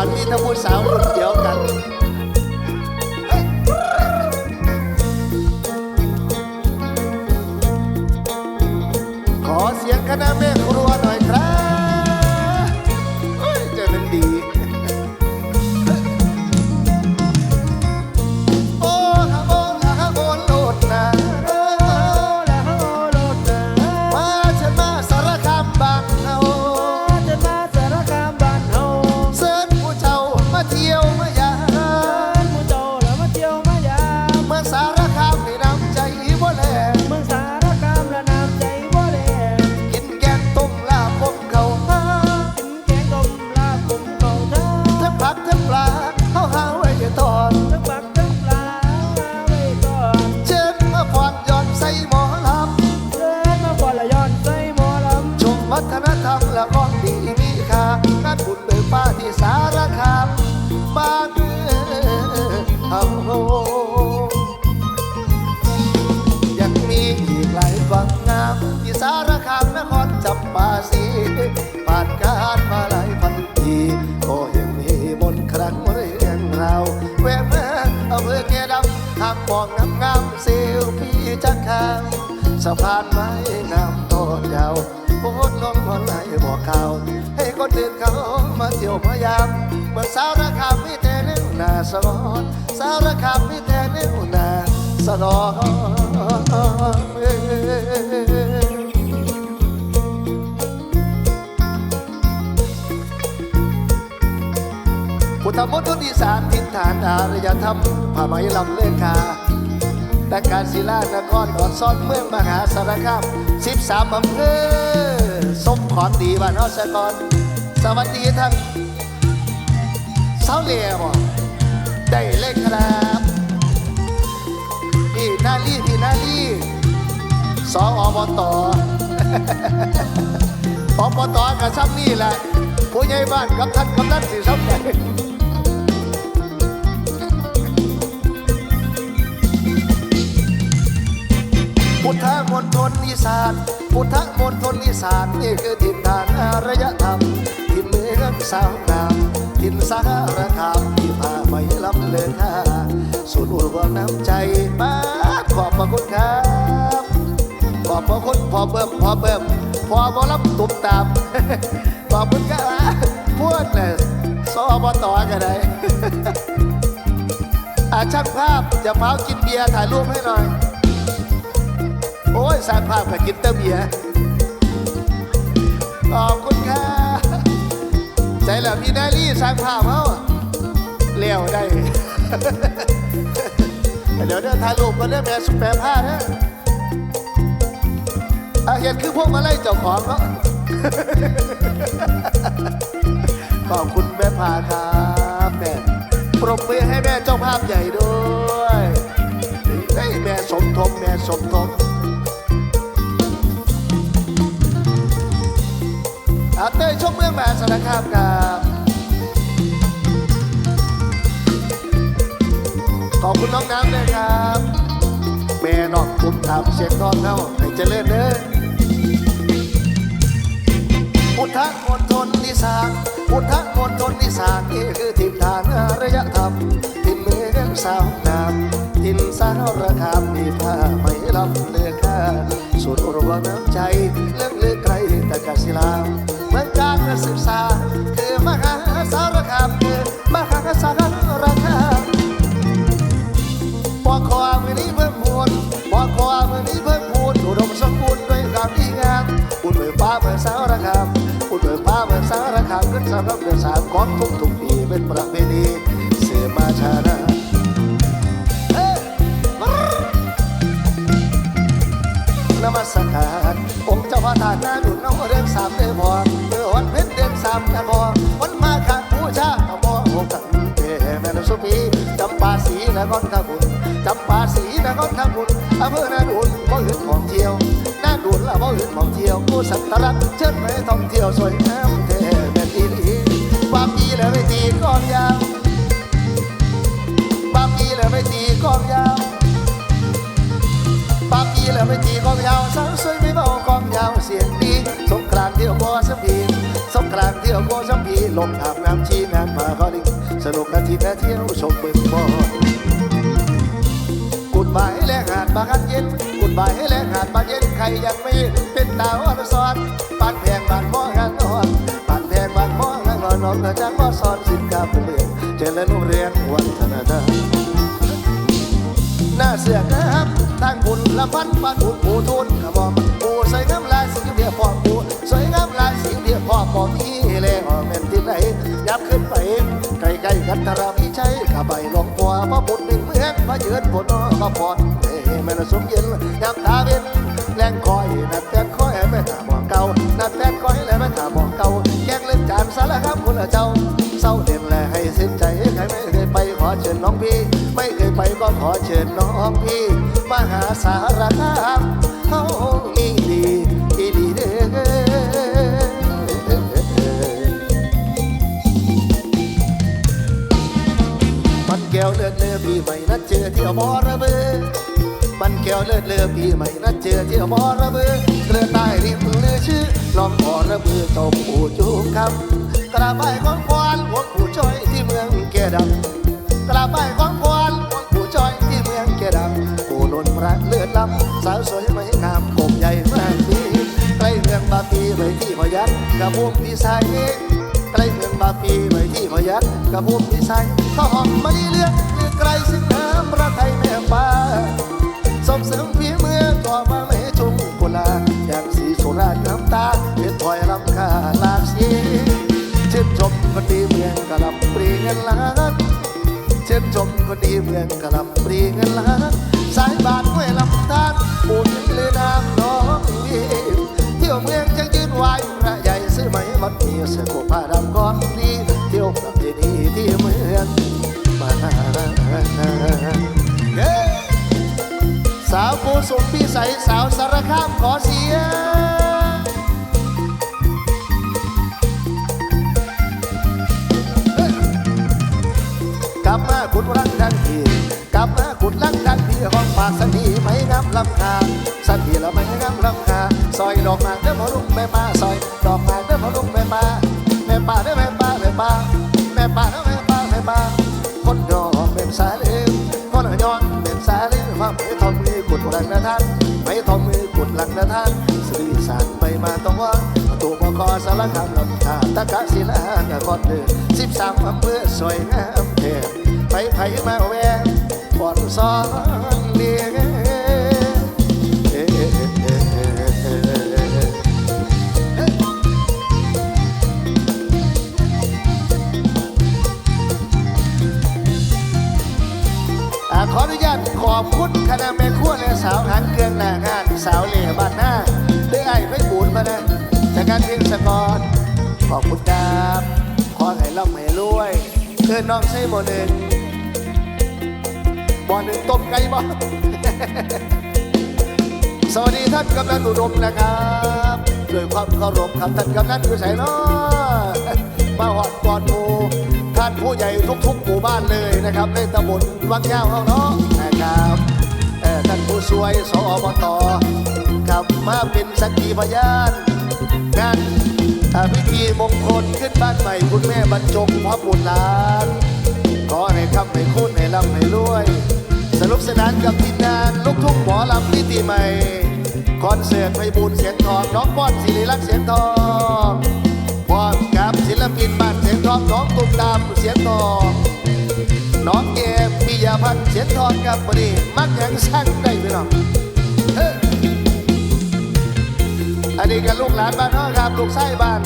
อนมีแตะพูดสาวรุ่นเดียวกันขอเสียงคณะแม่ สะพานไม้งามต้นยาวโคตรน้องคนไหนบอกข่าว ให้คนอื่นเขามาเที่ยวพยายามเมื่อสาวระคามมีแต่เรื่องนาสะกอนสาวระคามมีแต่เรื่องนาสะกอนพุทธมณฑลอีสานทินฐานอารยธรรมผ้าไหมลำเลื่อนคา แต่การศิลานครอดซ่อนเมืองมหาสารคาม13อำเภอสมขอนดีบ้านเฮาสกอนสวัสดีทั้งสาวเหลียวได้เลยครับพี่นาลีพี่นาลีสออบตอบตกับซ้ำนี่แหละผู้ใหญ่บ้านกับท่านกำนันสิซ้ำไหน อีสานพุทธมณฑลอีสานนี่คือถิ่นฐานอารยธรรมถิ่นเมืองสาวงามถิ่นสารคามที่พาไปลำเลินค่าสุดอุรวน้ำใจมาขอบพระคุณครับขอบพระคุณพอเบิ่มพอเบิ่มพอบอรับตุบตามขอบคุณครับพูดเลยสอบต่อกันได้อาช่างภาพจะเมากินเบียร์ถ่ายรูปให้หน่อย โอ้ยสร้างภาพกับกินเตอร์เบียขอบคุณค่ะใจแล้วพี่นายลี่สร้างภาพเขาเลี้ยวได้ เดี๋ยวเดินถ่ายรูปกันเด้อแม่สุดแปรผ้าเด้อาเห็นคือพวกมาไล่เจ้าของเนาะขอบคุณแม่พาครับแม่ปรบมือให้แม่เจ้าภาพใหญ่ด้วยให้แม่สมทบแม่สมทบ มเมือมหาสารคามครับขอบคุณน้องน้ำด้วยครับ แม่นอกคุมทำเสียงทองเข้าให้เจริญเด้อพุทธมณฑลนิสานพุทธมณฑลนิสานนี่คือถิ่นฐานอารยธรรมถิ่นเมืองสาวงามถิ่นสารคามมีผ้าไม่ลำเลือค่าสุดอุรวน้ำใจเลื่องลือไกลแต่กศิลาม ศึกษา คือมหาสารคามคือมหาสารคามปอคอมือนี้เพิ่มพูนปอคอมือนี้เพิ่มพูนอุดมสมบูรณ์ด้วยความดีงามอุดเบิกฟ้าเมืองสารคามอุดเบิกฟ้าเมืองสารคามขึ้นสำหรับเดือนสามของทุกทุกปีเป็นประเพณีเสมาชานะเอ้ยนมัสการองค์เจ้าพระธาตุนาดุนน้องเดือนสามเดือนพอามกันพอวันมาขันผู้ชาเอาบ่หกกันเทแม่นสุปีจำปาสีนครทบุญจำปาสีนครทบุญอำเภอนาดุนบ่อื่นของเที่ยวนาดุนละบ่อื่นของเที่ยวผู้สัตว์รักเชิญไปท่องเที่ยวสวยงามเทแม่นอีหลีความดีและไม่ตีกองยาวความดีและไม่ตีกองยาวปากดีแล้วไม่ตีกองยาวสาวสวยไม่เบากองยาวเสียงดี สงกรานต์เที่ยวบ่อสมพี สงกรานเที่ยวยวโกสัมพีลงอาบน้ำชีงานมาก็ดิสนุกนาทีแท้เที่ยวชมเบิ่งบอกุดบายแลกหาดบางอันเย็นกุดบายแลกหาดบางเย็นใครยังไม่เป็นดาวอนุสรณ์บ้านแพงบานหม้องานนอนบ้านแพงบานหม้องานนอนน้องกระจังว่าสอนสินค้าเป็นเมืองเจริญรุ่งเรืองวัฒนธรรมหน้าเสือกนะครับตั้งบุญละพันบานบุญปูทุนขมอมปูใส่งามลายสิ่งเดียวพอง พ่อปอมีแรงออกแม่นที่ไหนยับขึ้นไปใกล้ๆกันตรามีใจข้าไปลงปัวพระบุญหนึ่งเมืองมาเยือนผลมาพรเอ้แม่นสมเย็นยามตาเป็นแรงคอยนัดแต้นคอยแม่ถามองเก่านัดแต้นคอยและแม่ถามองเก่าแกงเล่นจานสารครับคุณเจ้าเศร้าเด่นและให้สิ้นใจใครไม่เคยไปขอเชิญน้องพี่ ไม่เคยไปก็ขอเชิญน้องพี่มาหาสารคาม บ่อบอระเบือมันแก้วเลือดเลือพี่ใหม่นัดเจอที่อบอระเบือเลือใต้ริมเลือชื่อลองบอระเบือเจ้าผู้จูบคำกระบายของควานหัวผู้จ้อยที่เมืองแก่ดำกระบายของควานหัวผู้จ้อยที่เมืองแก่ดำผู้นนพระเลือดลำสาวสวยไม่งามกบใหญ่มากดีใกล้เมืองบาปีไว้ที่พยันกระบุมพิสัยใกล้เมืองบาปีไว้ที่พยัคฆ์กระบุมพิสัยข้าหอมมะลิเลือกเลือก ไกลซึ่งน้ำพระไทยแม่ฟ้าส่งเสริมฝีเมือต่อมาไม่จุงกุลาอย่างสีสุราษฎร์น้ำตาเป็นถอยลำคาลากสีชื่นชมคนดีเมืองกะลำปรีเงินล้านชื่นชมคนดีเมืองกะลำปรีเงินล้านสายบานห้วยลำธารปูนหรือน้ำ องปากสันทีไม่งามลำคาสันทีละไม่งามลำคาซอยดอกหมากเด้อพอลุงแม่ป้าซอยดอกหมากเด้อพอลุงแม่ป้าแม่ป้าเด้อแม่ป้าแม่ป้าแม่ป้าเด้อแม่ป้าแม่ป้าคนยอมเป็นสาเลวคนย้อนเป็นสาเลวความไม่ทอมือขุดหลังนะท่านไม่ทอมือขุดหลังนะท่านสื่อสารไปมาต้องว่าตัวบกสารคามลำธาตะกะศิลานครเดินสิบสามอำเภอสวยงามเทพไปไผมาแวะปอดซ้อน อบคุณคณะแม่ครัวและสาวหางเครื่องหน้างานสาวเหล่บ้านหน้าได้ไอ้ไม่บูนมานะจากการเพียงสกอนขอบคุณครับขอให้ร่ำให้รวยเคือน้องใช้บ่หนึ่งบ่หนึ่งต้มไก่บ่สวัสดีท่านกำนันอุดมนะครับด้วยความเคารพครับท่านกำนันอยู่ไหนเนาะมาหอดกอนหมูท่านผู้ใหญ่ทุกๆหมู่บ้านเลยนะครับในตำบลวังยาวเขาเนาะนะครับ ท่านผู้ช่วยสอบตครับมาเป็นสักขีพยานงานอาพิธีมงคลขึ้นบ้านใหม่คุณแม่บรรจงพระบุตรหลานขอให้คำให้คุณให้ร่ำให้รวยสนุกสนานกับทีมงานลูกทุ่งหมอลำมิติใหม่คอนเสิร์ตไปบูนเสียงทองน้องป้อนศิริลักษณ์เสียงทองพร้อมกับศิลปินบ้านเสียงทองน้องตุ้มตามเสียงทอง น้องเกมปิยพันธ์เสียงทองกับพอดีมักยังสร้างได้ไหมน้องเฮ้อันนี้กับลูกหลานบ้านน้องครับลูกไส้บ้าน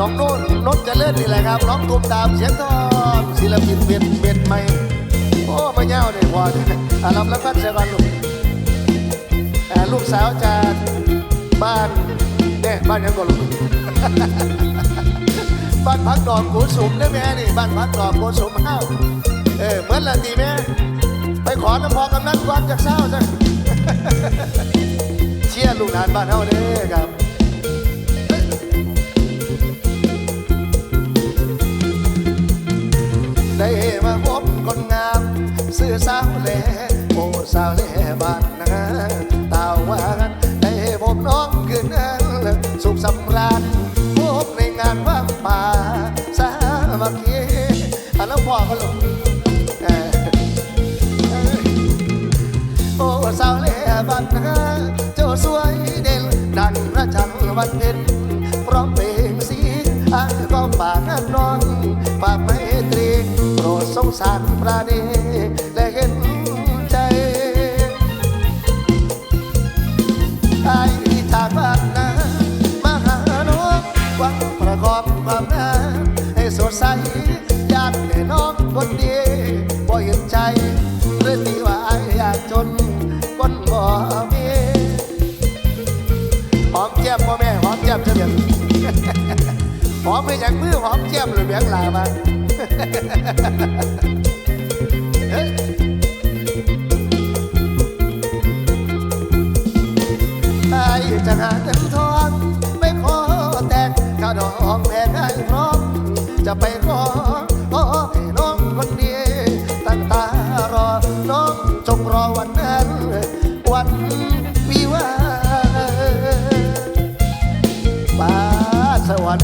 น้องโน่นนนจะเล่นนี่แหละครับ น้องตุ้มตามเสียงทองศิลปินเบียนเบียนใหม่โอ้ไม่เง่าเลยพออะรับแล้วกันเสียก่อนลูกลูกสาวจากบ้านเนี่ยบ้านยังก่อนลูก บ้านพักดอกโกสุมได้ไหมนี่บ้านพักดอกโกสุมห้าวเออเหมือนละตีแม่ไปขอน้ำพอกำนันก่อนจากเศร้าจ้ะเชี่ยลูกหลานบ้านเฮาเด้อครับได้มาพบคนงามสื่อสาวเล่โอ้สาวเล่บ้านนะตาวันได้พบน้องคืนนั้นสุขสำราญพบในงานว่างเปล่า พ่อเขาลงเออเออโอ้สาวเล่บันนาเจ้าสวยเด่นดังพระจันทร์วันเพ็ญพร้อมเพลงสีอาก็ฝากน้องฝากไมตรีโปรดสงสารปราณีและเห็นใจไอ้จากบ้านนามาหาน้องหวังประกอบความงามให้สดใส จนคนบ่มีหอมเจี๊ยบพ่อแม่หอมเจี๊ยบจะเบียงหอมไม่อย่ากมือหอมเจี๊ยบหรือเบียงลามาเฮ้ยไอ้จะหาเงินทองไม่ขอแต่งข้าดอกแพงให้พร้อมจะไปขอข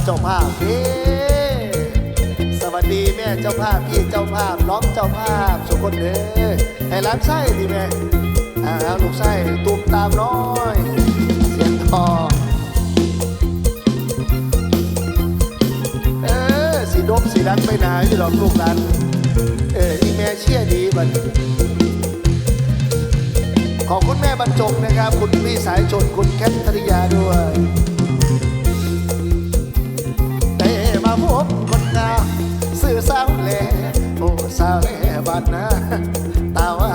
จ้าภาพพี่สวัสดีแม่เจ้าภาพพี่เจ้าภาพน้องเจ้าภาพสุกคนเด้อให้ร้านไส้ดีแม่อ่าลูกไส้ตุมตามน้อย เสียงคอเออสีดมสีดันไปไหนอยู่หรอกลูกดันเอออีแม่เชี่ยดีบัดขอบคุณแม่บรรจงนะครับ คุณพี่สายชนคุณแคทธริยาด้วย พบคนงามสื่อสาวแหล่โอ้สาวแหล่บ้านนาตาว่า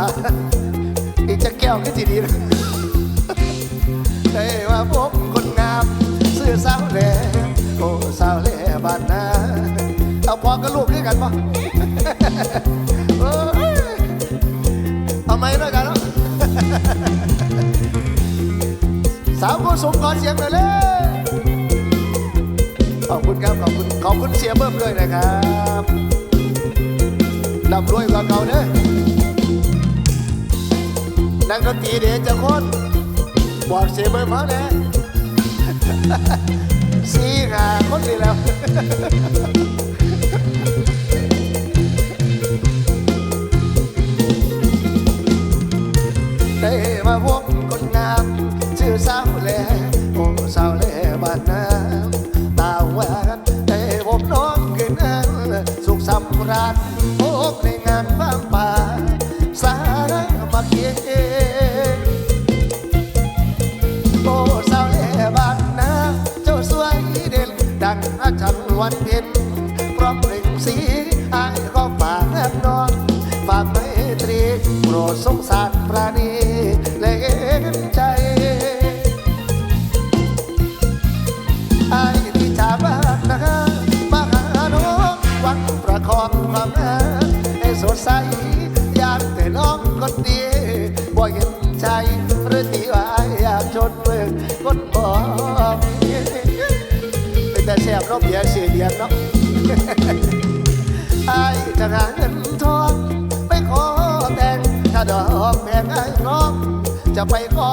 อีกจะแก้วก็ทีดีนะได้ว่าผมคนงามซื้อสาวแหล่โอ้สาวแหล่บ้านนาเอาพอกับลูกด้วยกันปะเอาไหมด้วยกันเนาะสาวโกสมขอเสียงหน่อยเลย อบคุณครับ ขอบคุณ ขอบคุณเสียเบิ้มด้วยนะครับดำรวยกว่าเก่าเด้อนักดนตรีเดี๋ยวจะคนบอกเสียเบอร์มาแน่สี่หาคนดีแล้ว ราญพบในงานบ้างป่า สามาเคียโอ้สาวแหล่บ้านนาเจ้าสวยเด่น ดังอาจารย์วันเพ็ญพร้อมเพลงสีอายก็ฝากแนบนอนฝากไมตรีโปรดสงสาร บ่เห็นใจหรือที่ว่าอยากชนเมืองคนบ่มีเป็นแต่แซ่บรบเบียเสียเดียนเนาะไอ้จะหาเงินทองไปขอแต่ง ถ้าดอกแพงไอ้น้องจะไปขอ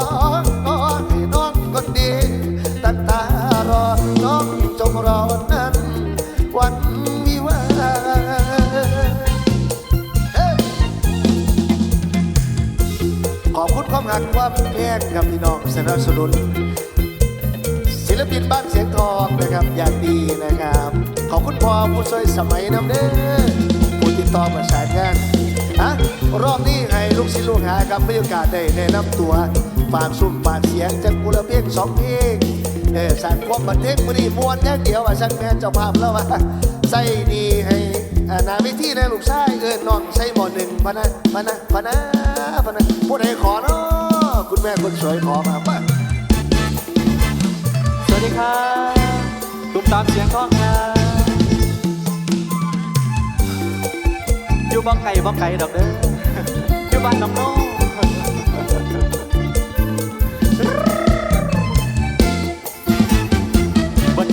อบคุณความหักความแพงกับพี่น้องสนับสนุน ศิลปินบ้านเสียงทองนะครับอย่างดีนะครับ ขอบคุณพ่อผู้ช่วยสมัยน้ำเด้อผู้ติดต่อประสานงานฮะรอบนี้ให้ลูกศิษย์ลูกหาครับมีโอกาสได้แนะนำตัวฝากสุ่มฝากเสียงจากกุลเพลงสองเพลงเออสั่งความบันเทิงมือดีมวนอย่งเดียวว่าช่างแม่เจ้าภาพแล้วว่าใส่ดีให้ อ่าหนาวิธีนะลูกชายเออน้องใส่หมอหนึ่งพะนะพะนะพะนะพะนะผู้ใดขอเนาะคุณแม่คนสวยขอมาป่ะสวัสดีครับตุ้มตามเสียงทองครับอยู่บ้องไก่บ้องไก่ดอกเด้ออยู่บ้านน้องน้บัน